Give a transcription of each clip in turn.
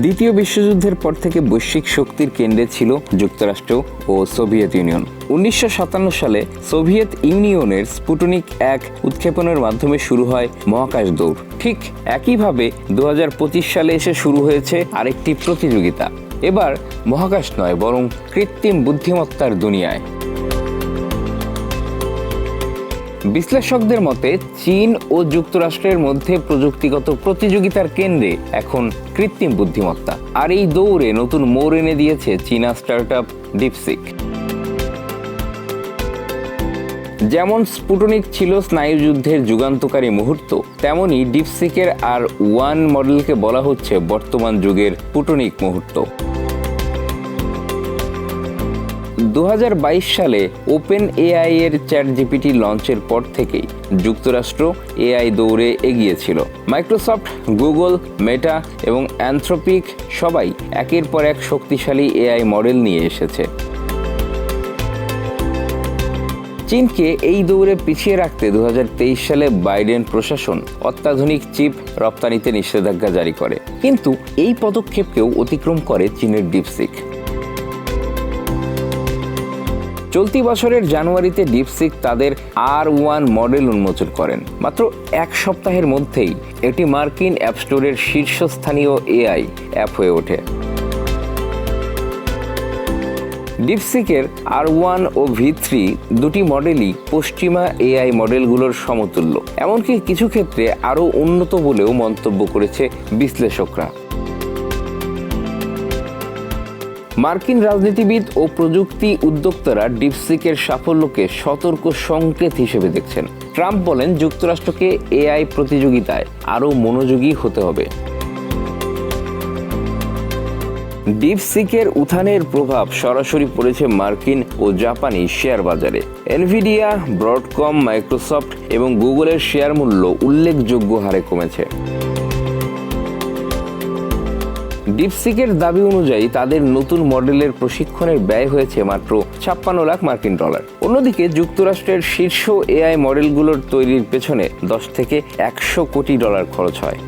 দ্বিতীয় বিশ্বযুদ্ধের পর থেকে বৈশ্বিক শক্তির কেন্দ্রে ছিল যুক্তরাষ্ট্র ও সোভিয়েত ইউনিয়ন। উনিশশো সাতান্ন সালে সোভিয়েত ইউনিয়নের স্পুটনিক এক উৎক্ষেপণের মাধ্যমে শুরু হয় মহাকাশ দৌড়। ঠিক একইভাবে দু হাজার পঁচিশ সালে এসে শুরু হয়েছে আরেকটি প্রতিযোগিতা। এবার মহাকাশ নয়, বরং কৃত্রিম বুদ্ধিমত্তার দুনিয়ায়। বিশ্লেষকদের মতে, চীন ও যুক্তরাষ্ট্রের মধ্যে প্রযুক্তিগত প্রতিযোগিতার কেন্দ্রে এখন কৃত্রিম বুদ্ধিমত্তা। আর এই দৌড়ে নতুন মোড় এনে দিয়েছে চীনা স্টার্টআপ ডিপসিক যেমন স্পুটনিক ছিল স্নায়ুযুদ্ধের যুগান্তকারী মুহূর্ত, তেমনি ডিপসিকের আর ওয়ান মডেলকে বলা হচ্ছে বর্তমান যুগের স্পুটনিক মুহূর্ত। দু হাজার বাইশ সালে ওপেন এআই এর চ্যাট জিপিটি লঞ্চের পর থেকেই যুক্তরাষ্ট্র এআই দৌড়ে এগিয়েছিল। মাইক্রোসফট, গুগল, মেটা এবং অ্যান্থ্রোপিক সবাই একের পর এক শক্তিশালী এআই মডেল নিয়ে এসেছে। চীনকে এই দৌড়ে পিছিয়ে রাখতে দু হাজার তেইশ সালে বাইডেন প্রশাসন অত্যাধুনিক চিপ রপ্তানিতে নিষেধাজ্ঞা জারি করে। কিন্তু এই পদক্ষেপকেও অতিক্রম করে চীনের ডিপসিক। চলতি বছরের জানুয়ারিতে ডিপসিক তাদের আর ওয়ান মডেল উন্মোচন করেন। মাত্র এক সপ্তাহের মধ্যেই এটি মার্কিন অ্যাপ স্টোরের শীর্ষস্থানীয় এআই অ্যাপ হয়ে ওঠে। ডিপসিকের আর ওয়ান ও ভি থ্রি দুটি মডেলই পশ্চিমা এআই মডেলগুলোর সমতুল্য। এমনকি কিছু ক্ষেত্রে আরও উন্নত বলেও মন্তব্য করেছে বিশ্লেষকরা। মার্কিন রাজনীতিবিদ ও প্রযুক্তি উদ্যোক্তারা ডিপসিকের সাফল্যকে সতর্ক সংকেত হিসেবে দেখছেন। ট্রাম্প বলেন যুক্তরাষ্ট্রকে এআই প্রতিযোগিতায় আরও মনোযোগী হতে হবে। ডিপসিকের উত্থানের প্রভাব সরাসরি পড়েছে মার্কিন ও জাপানি শেয়ার বাজারে। এনভিডিয়া, ব্রডকম, মাইক্রোসফট এবং গুগলের শেয়ার মূল্য উল্লেখযোগ্য হারে কমেছে। ডিপসিকের দাবি অনুযায়ী তাদের নতুন মডেলের প্রশিক্ষণের ব্যয় হয়েছে মাত্র ছাপ্পান্ন লাখ মার্কিন ডলার। অন্যদিকে যুক্তরাষ্ট্রের শীর্ষ এআই মডেলগুলোর তৈরির পেছনে দশ থেকে একশো কোটি ডলার খরচ হয়।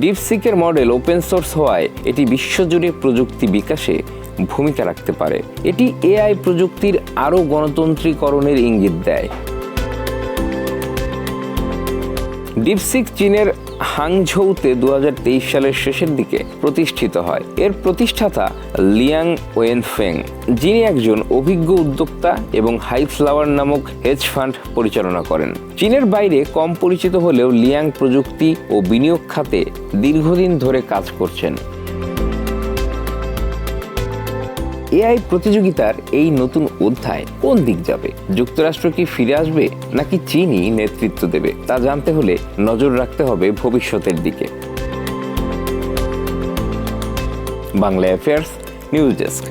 ডিপসিকের মডেল ওপেন সোর্স হওয়ায় এটি বিশ্বজুড়ে প্রযুক্তি বিকাশে ভূমিকা রাখতে পারে। এটি এআই প্রযুক্তির আরও গণতন্ত্রীকরণের ইঙ্গিত দেয়। ডিপসিক চীনের হাংঝৌতে দু সালের শেষের দিকে প্রতিষ্ঠিত হয়। এর প্রতিষ্ঠাতা লিয়াং ওয়েনফেং, যিনি একজন অভিজ্ঞ উদ্যোক্তা এবং হাই ফ্লাওয়ার নামক হেজ ফান্ড পরিচালনা করেন। চীনের বাইরে কম পরিচিত হলেও লিয়াং প্রযুক্তি ও বিনিয়োগ খাতে দীর্ঘদিন ধরে কাজ করছেন। এআই প্রতিযোগিতার এই নতুন অধ্যায় কোন দিক যাবে? যুক্তরাষ্ট্র কি ফিরে আসবে নাকি চীনই নেতৃত্ব দেবে? তা জানতে হলে নজর রাখতে হবে ভবিষ্যতের দিকে। Bangla affairs news desk